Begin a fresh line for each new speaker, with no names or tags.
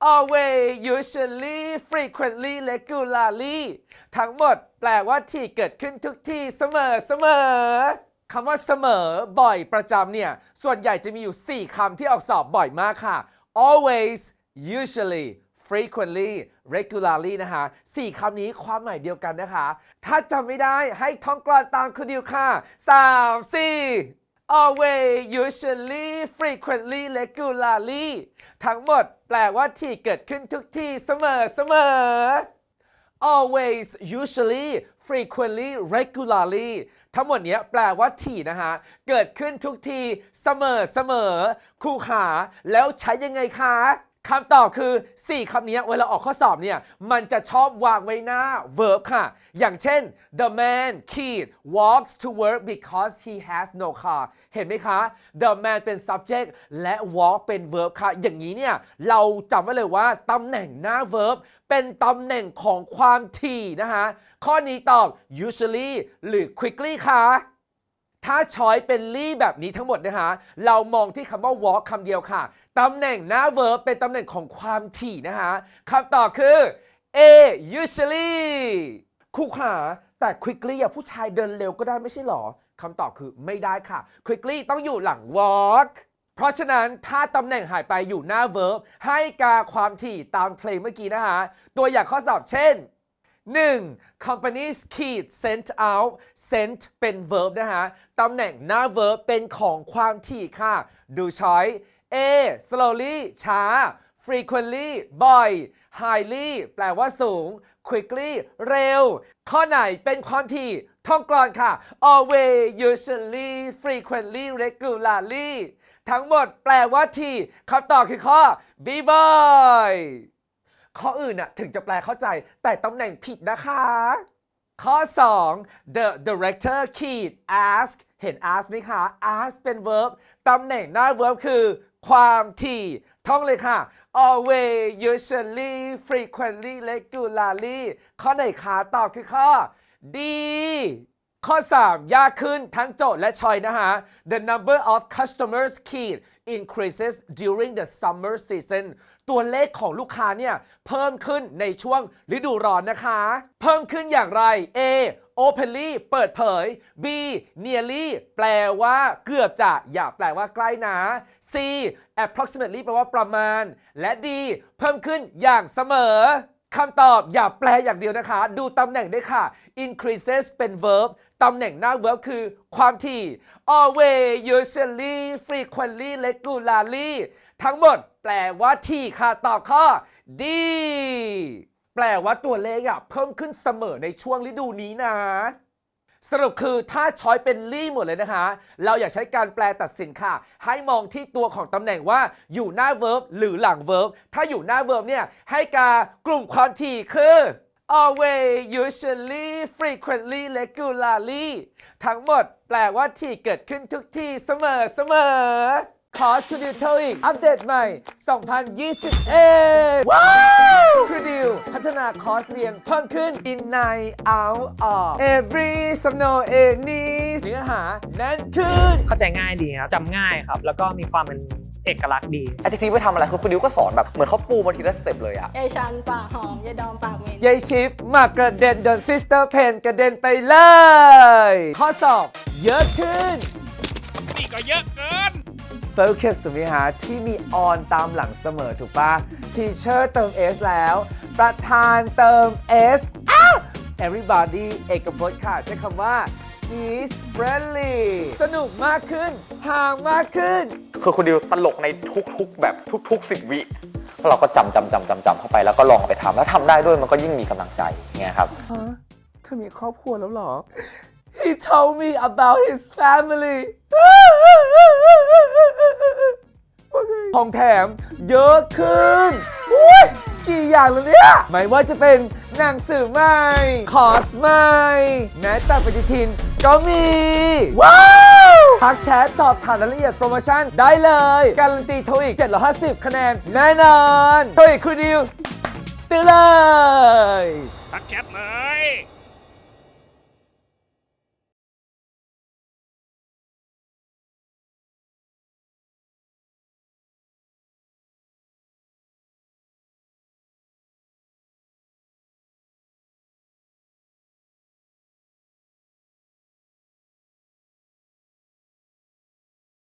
always usually frequently regularly ทั้งหมดแปลว่าที่เกิดขึ้นทุกที่เสมอเสมอคำว่าเสมอบ่อยประจำเนี่ย ส่วนใหญ่จะมีอยู่ 4คำที่ออกสอบบ่อยมากค่ะ always usually frequently regularly นะคะสี่คำนี้ความหมายเดียวกันนะคะ ถ้าจำไม่ได้ให้ท่องกลอนตามคือเดียวค่ะ 3 4 always usually frequently regularly ทั้งหมดแปลว่าที่เกิดขึ้นทุกที่เสมอเสมอ always usually frequently regularly ทั้งหมดเนี้ยแปลว่าที่นะฮะ เกิดขึ้นทุกทีเสมอเสมอครูขาแล้วใช้ยังไงคะ คำตอบคือ 4 คำนี้เวลาออกข้อสอบเนี่ย มันจะชอบวางไว้หน้า verb ค่ะ อย่างเช่น the man kid walks to work because he has no car เห็นไหมคะ the man เป็น subject และ walk เป็น verb ค่ะ อย่างนี้เนี่ย เราจำไว้เลยว่าตำแหน่งหน้า verb เป็นตำแหน่งของความถี่นะคะ ข้อนี้ตอบ usually หรือ quickly ค่ะ ถ้าช้อยเป็นลี่แบบนี้ทั้งหมดนะคะ เรามองที่คำว่า walk คำเดียวค่ะ ตำแหน่งหน้า verb เป็นตำแหน่งของความถี่นะคะคำตอบคือ A usually คู่ขาแต่ quickly อะผู้ชายเดินเร็วก็ได้ไม่ใช่หรอคำตอบคือไม่ได้ค่ะ quickly ต้องอยู่หลัง walk เพราะฉะนั้นถ้าตำแหน่งหายไปอยู่หน้า verb ให้กาความถี่ตามเพลงเมื่อกี้นะคะตัวอย่างข้อสอบเช่น 1. companies key sent out sent เป็น verb นะฮะ ตำแหน่งหน้า verb เป็นของความถี่ค่ะ ดูช้อย A slowly ช้า frequently บ่อย highly แปลว่าสูง quickly เร็ว ข้อไหนเป็นความถี่ท่องกลอนค่ะ always usually frequently regularly ทั้งหมดแปลว่าที่คำตอบคือข้อ B boy ข้ออื่นน่ะถึงจะแปลเข้าใจแต่ตำแหน่งผิดนะคะ ข้อ 2 the director keyed ask เห็น ask ไหมคะ ask เป็น verb ตำแหน่งหน้า verb คือ ความถี่ ท่องเลยค่ะ always usually frequently regularly ข้อไหนคะตอบคือข้อ D ข้อ 3 ยากขึ้นทั้งโจทย์และชอยนะฮะ The number of customers keyed increases during the summer season ตัวเลขของลูกค้าเนี่ย เพิ่มขึ้นในช่วงฤดูร้อนนะคะ เพิ่มขึ้นอย่างไร A openly เปิดเผย B nearly แปลว่าเกือบจะ อย่าแปลว่าใกล้นะ C approximately แปลว่าประมาณ และ D เพิ่มขึ้นอย่างเสมอ คำตอบอย่าแปลอย่างเดียวนะคะ ดูตำแหน่งด้วยค่ะ increases เป็น verb ตำแหน่งหน้า verb คือความถี่ always usually frequently regularly ทั้งหมดแปลว่าที่ค่ะ ตอบข้อ D แปลว่าตัวเลขอะเพิ่มขึ้นเสมอในช่วงฤดูนี้นะ สรุปคือถ้าช้อยเป็นลี่หมดเลยนะคะ เราอยากใช้การแปลตัดสินค่ะ ให้มองที่ตัวของตำแหน่งว่าอยู่หน้า verb หรือหลัง verb ถ้าอยู่หน้า verb เนี่ย ให้การกลุ่มความถี่คือ always usually frequently regularly ทั้งหมดแปลว่าที่เกิดขึ้นทุกที่เสมอเสมอ คอร์สคูดิวโทอีกอัปเดตใหม่ 2021 ว้าวคูดิวพัฒนาคอร์สเรียนเพิ่มขึ้น in night out of every สำนวนเอนี้เนื้อหาแน่นขึ้น
เข้าใจง่ายดีครับจำง่ายครับ แล้วก็มีความเป็นเอกลักษณ์ดี
ไอ้ที่ทีไปทำอะไรคือคุณดิวก็สอนแบบ เหมือนเขาปูมาทีละสเต็ปเลยอะ
ยายชันปากหอมยายดอมปากเหม็น
ยายชิปมากระเด็นโดนซิสเตอร์เพนกระเด็นไปเลย ข้อสอบเยอะขึ้น
นี่ก็เยอะเกิน
โฟกัสถูกไหมฮะที่มีออนตามหลังเสมอถูกปะทีเชอร์เติม S แล้ว ประธานเติม S อ้าว everybody เอกพจน์ค่ะ ใช้คำว่า is friendly สนุกมากขึ้น ห่างมากขึ้น
คือคุณดิวตลกในทุกๆ แบบทุกๆสิบวิแล้วเราก็จำจำจำจำจำเข้าไปแล้วก็ลองเอาไปทำแล้วทำได้ด้วยมันก็ยิ่งมีกำลังใจเงี้ยครับ
ฮะเธอมีครอบครัวแล้วเหรอ He told me about his family ของแถมเยอะขึ้นอุ๊ยกี่อย่างแล้วเนี่ย ไม่ว่าจะเป็นหนังสือใหม่ คอร์สใหม่แม้แต่ปฏิทินก็มี ว้าวทักแชทสอบถามรายละเอียดโปรโมชั่นได้เลย การันตีโทอีก 750 คะแนน แน่นอนโทอีกคุณดิวตื้อเลย
ทักแชทเลย